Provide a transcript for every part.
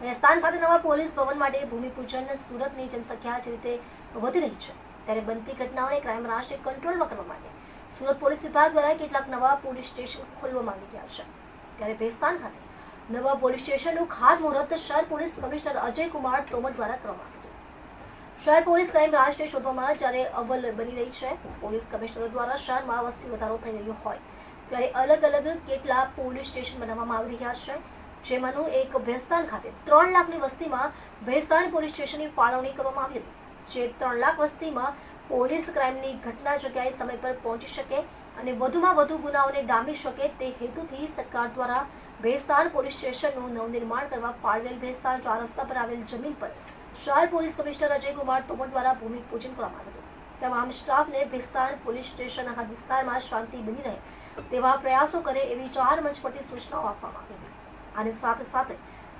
સ્થાન ખાતે નવા પોલીસ ભવન માટે ભૂમિપૂજન સુરતની જનસંખ્યા જે રીતે વધી રહી છે, ત્યારે બનતી ઘટનાઓને ક્રાઇમ બ્રાન્ચને કંટ્રોલમાં કરવા માટે સુરત પોલીસ વિભાગ દ્વારા કેટલાક નવા પોલીસ સ્ટેશન ખોલવામાં આવી ગયા છે. ત્યારે ભેસ્તાન ખાતે નવા પોલીસ સ્ટેશનનું ખાતમુહૂર્ત શહેર પોલીસ કમિશનર અજય કુમાર તોમર દ્વારા કરવામાં આવ્યું શહેર પોલીસ ક્રાઇમ બ્રાન્ચને શોધવામાં જ્યારે અવ્વલ બની રહી છે, પોલીસ કમિશનરો દ્વારા શહેરમાં વસ્તી વધારો થઈ રહ્યો હોય, ત્યારે અલગ અલગ કેટલા પોલીસ સ્ટેશન બનાવવામાં આવી રહ્યા છે જેમાંનું એક ભેસ્તાન ખાતે ત્રણ લાખની વસ્તીમાં ભેસ્તાન પોલીસ સ્ટેશનની ફાળવણી કરવામાં આવી હતી, જે ત્રણ લાખ વસ્તીમાં પોલીસ ક્રાઇમની ઘટના જગ્યાએ સમય પર પહોંચી શકે અને વધુમાં વધુ ગુનાઓને ડામી શકે તે હેતુથી સરકાર દ્વારા ભેસ્તાન પોલીસ સ્ટેશનનું નવનિર્માણ કરવા ફાળવેલ ભેસ્તાન ચાર રસ્તા પર આવેલ જમીન પર શહેર પોલીસ કમિશનર અજય કુમાર તોમર દ્વારા ભૂમિપૂજન કરવામાં આવ્યું તમામ સ્ટાફને ભેસ્તાન પોલીસ સ્ટેશન આ વિસ્તારમાં શાંતિ બની રહે તેવા પ્રયાસો કરે એવી ચાર મંચ પરથી સૂચનાઓ આપવામાં આવી હતી. અને સાથે સાથે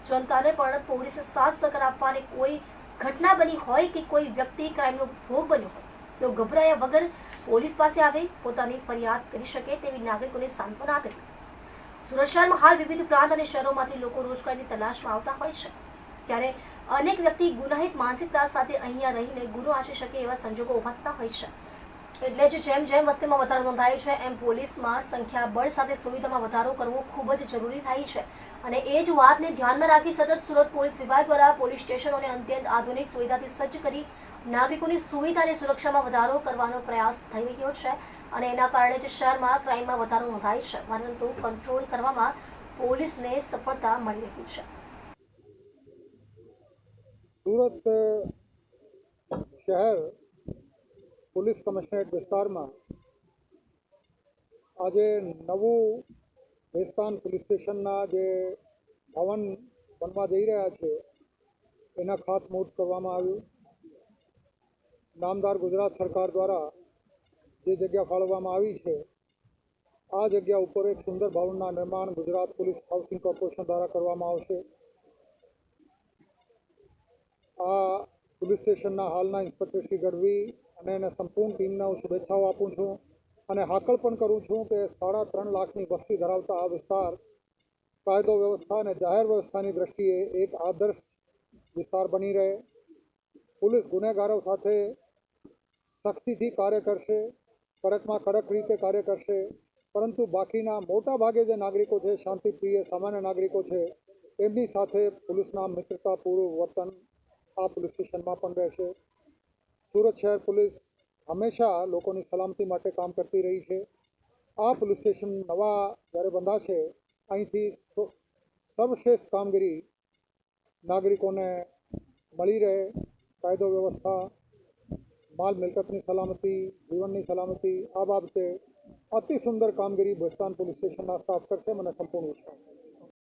જનતાને પણ પોલીસે સાથ સહકાર આપવાની કોઈ ઘટના બની હોય કે કોઈ વ્યક્તિ ક્રાઇમનો ભોગ બન્યો હોય, તો ગભરાયા વગર પોલીસ પાસે આવે પોતાની ફરિયાદ કરી શકે તેવી નાગરિકોને સાંત્વના આપી સુરત હાલ વિવિધ પ્રાંત અને શહેરોમાંથી લોકો રોજગારની તલાશમાં આવતા હોય છે. ત્યારે અનેક વ્યક્તિ ગુનાહિત માનસિકતા સાથે અહીંયા રહીને ગુનો આચરી શકે એવા સંજોગો ઊભા થતા હોય છે. એટલે જ જેમ જેમ વસ્તીમાં વધારો નોંધાય છે, એમ પોલીસમાં સંખ્યા બળ સાથે સુવિધામાં વધારો કરવો ખૂબ જ જરૂરી થાય છે. અને એ જ વાતને ધ્યાનમાં રાખી સતત સુરત પોલીસ વિભાગ દ્વારા પોલીસ સ્ટેશનોને અત્યંત આધુનિક સુવિધાથી સજ્જ કરી નાગરિકોની સુવિધા અને સુરક્ષામાં વધારો કરવાનો પ્રયાસ થઈ રહ્યો છે. અને એના કારણે જ શહેરમાં ક્રાઇમમાં વધારો નોંધાય છે. પરંતુ કંટ્રોલ કરવામાં પોલીસને સફળતા મળી રહી છે. સુરત શહેર પોલીસ કમિશનરેટ વિસ્તારમાં આજે નવું ભેસ્તાન પોલીસ સ્ટેશનના જે ભવન બનવા જઈ રહ્યા છે, એના ખાતમુહૂર્ત કરવામાં આવ્યું. નામદાર ગુજરાત સરકાર દ્વારા જે જગ્યા ફાળવવામાં આવી છે, આ જગ્યા ઉપર એક સુંદર ભવનના નિર્માણ ગુજરાત પોલીસ હાઉસિંગ કોર્પોરેશન દ્વારા કરવામાં આવશે. આ પોલીસ સ્ટેશનના હાલના ઇન્સ્પેક્ટર શ્રી ગઢવી અને એને સંપૂર્ણ ટીમના હું શુભેચ્છાઓ આપું છું અને હાકલ પણ કરું છું કે સાડા ત્રણ લાખની વસ્તી ધરાવતા આ વિસ્તાર કાયદો વ્યવસ્થા અને જાહેર વ્યવસ્થાની દ્રષ્ટિએ એક આદર્શ વિસ્તાર બની રહે. પોલીસ ગુનેગારો સાથે સખ્તીથી કાર્ય કરશે, કડકમાં કડક રીતે કાર્ય કરશે, પરંતુ બાકીના મોટા ભાગે જે નાગરિકો છે, શાંતિપ્રિય સામાન્ય નાગરિકો છે, એમની સાથે પોલીસના મિત્રતાપૂર્વ વર્તન આ પોલીસ સ્ટેશનમાં પણ રહેશે સુરત શહેર પોલીસ હંમેશા લોકોની સલામતી માટે કામ કરતી રહી છે આ પોલીસ સ્ટેશન નવા જ્યારે બંધાશે અહીંથી સ- સર્વશ્રેષ્ઠ કામગીરી નાગરિકોને મળી રહે કાયદો વ્યવસ્થા માલ મિલકતની સલામતી જીવનની સલામતી આ બાબતે અતિ સુંદર કામગીરી ભેસ્તાન પોલીસ સ્ટેશનના સ્ટાફ કરશે મને સંપૂર્ણ વિશ્વાસ છે